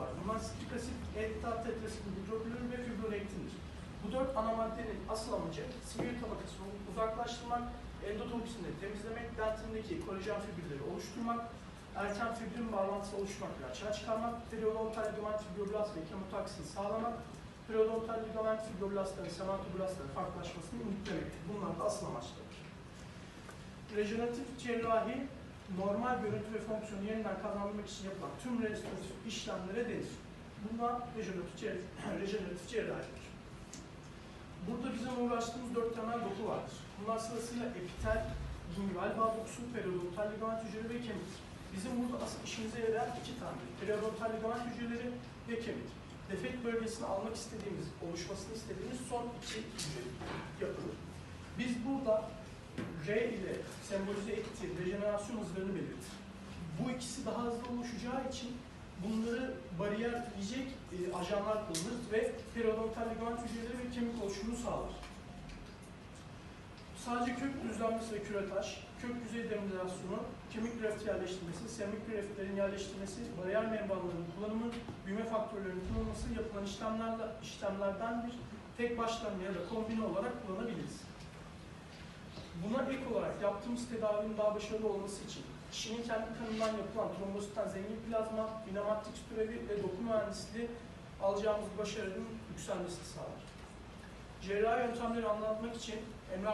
var. Bunlar sitrik asit, eritrat tetrasit, hidroklorür ve fibronektindir. Bu dört ana maddenin asıl amacı sinir tabakasını uzaklaştırmak, endotoksinleri temizlemek, dentindeki kolajen fibrleri oluşturmak, erken fibrin bağlantısı oluşturmak ve açığa çıkarmak, periodontal ligament fibroblast ve kemotaksin sağlamak, periodontal ligament fibroblastların sematoblastların farklılaşmasını önlemektir. Bunlar da asıl amaçlarıdır. Rejeneratif cerrahi normal görüntü ve fonksiyonu yeniden kazanmak için yapılan tüm restoratif işlemlere denir. Bunlar rejeneratif, rejeneratif cerrahidir. Burada bizim uğraştığımız dört temel doku vardır. Bunlar sırasıyla epitel, gingival bağ dokusu, periodontal ligament hücreleri ve kemik. Bizim burada asıl işimize yarayan iki tane. Periodontal ligament hücreleri ve kemik. Defekt bölgesini almak istediğimiz, oluşmasını istediğimiz son iki hücre yapılır. Biz burada R ile sembolize ettiği rejenerasyon hızlarını belirtir. Bu ikisi daha hızlı oluşacağı için bunları bariyerleyecek e, ajanlar kullanırız ve periodontal ligament hücreleri ve kemik oluşumunu sağlar. Sadece kök düzlenmesi ve küretaj, kök yüzey deminizasyonu, kemik grafti yerleştirmesi, semik graftlerin yerleştirmesi, bariyer membranların kullanımı, büyüme faktörlerinin kullanılması yapılan işlemlerle, işlemlerden bir tek başlanma ya da kombine olarak kullanabiliriz. Buna ek olarak yaptığımız tedavinin daha başarılı olması için kişinin kendi kanından yapılan trombositten zengin plazma, dinamatrix türevi ve doku mühendisliği alacağımız başarının yükselmesini sağlar. Cerrahi yöntemleri anlatmak için Emre